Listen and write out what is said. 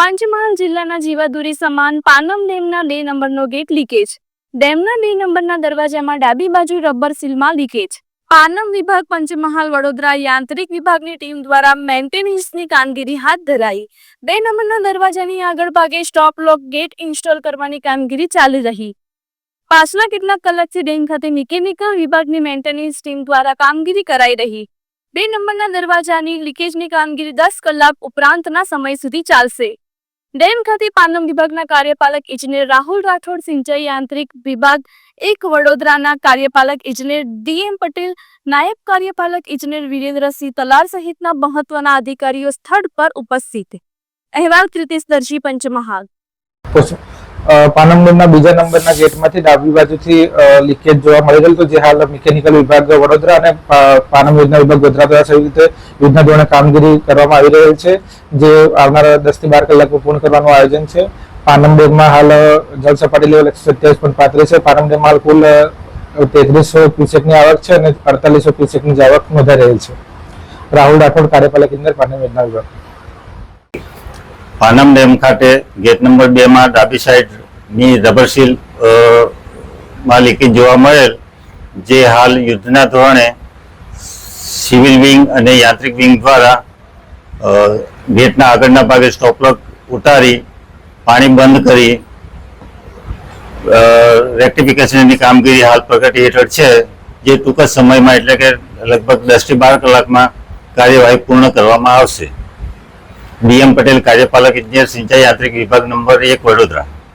પંચમહાલ જિલ્લાના જીવાદુરી સમાન પાનમ ડેમના બે નંબરનો ગેટ લીકેજ. ડેમના બે નંબરના દરવાજામાં ડાબી બાજુ રબર સીલમાં લીકેજ. પાનમ વિભાગ પંચમહાલ વડોદરા યાંત્રિક વિભાગની ટીમ દ્વારા મેન્ટેનન્સની કામગીરી હાથ ધરાઈ. બે નંબરના દરવાજાની આગળ ભાગે સ્ટોપ લોક ગેટ ઇન્સ્ટોલ કરવાની કામગીરી ચાલી રહી. પાછલા કેટલાક કલાકથી ડેમ ખાતે મિકેનિકલ વિભાગની મેન્ટેનન્સ ટીમ દ્વારા કામગીરી કરાઈ રહી. બે નંબરના દરવાજાની લીકેજની કામગીરી દસ કલાક ઉપરાંતના સમય સુધી ચાલશે. ડેમ ખાતે પાનમ વિભાગના કાર્યપાલક ઇજનેર રાહુલ રાઠોડ, સિંચાઈ યાંત્રિક વિભાગ એક વડોદરાના કાર્યપાલક ઇજનેર ડીએમ પટેલ, નાયબ કાર્યપાલક ઇજનેર વિરેન્દ્રસિંહ તલાર સહિતના મહત્વના અધિકારીઓ સ્થળ પર ઉપસ્થિત. અહેવાલ કૃતિશ દર્શી પંચમહાલ. પાનમ બીજા નંબરના ગેટમાંથી ડાબી બાજુથી લીકેજ જોવા મળી રહેલ તો જે હાલ મિકેનિકલ વિભાગ વડોદરા અને પાનમ યોજના વિભાગ ગોધરા દ્વારા સહી રીતે યુદ્ધના ધોરણે કામગીરી કરવામાં આવી રહેલ છે, જે આવનારા દસથી બાર કલાકમાં પૂર્ણ કરવાનું આયોજન છે. પાનમ ડેમમાં હાલ જળ સપાટી લેવલ એકસો સત્યાવીસ પોઈન્ટ પાંત્રીસ છે. પાનમ ડેમમાં હાલ કુલ તેત્રીસો ક્યુસેકની આવક છે અને અડતાલીસો ક્યુસેકની આવક નોંધાઈ રહેલ છે. રાહુલ રાઠોડ કાર્યપાલક ઇજનેર પાનમ યોજના વિભાગ. પાનમ ડેમ ખાતે ગેટ નંબર બે માં ડાબી સાઈડની રબર સીલમાં લીકેજ જોવા મળેલ, જે હાલ યુદ્ધના ધોરણે સિવિલ વિંગ અને યાંત્રિક વિંગ દ્વારા ગેટના આગળના ભાગે સ્ટોપલોક ઉતારી, પાણી બંધ કરી રેક્ટિફિકેશનની કામગીરી હાલ પ્રગતિ હેઠળ છે, જે ટૂંક જ સમયમાં એટલે કે લગભગ દસથી બાર કલાકમાં કાર્યવાહી પૂર્ણ કરવામાં આવશે. ડીએમ પટેલ કાર્યપાલક ઇજનેર સિંચાઈ યાંત્રિક વિભાગ નંબર એક વડોદરા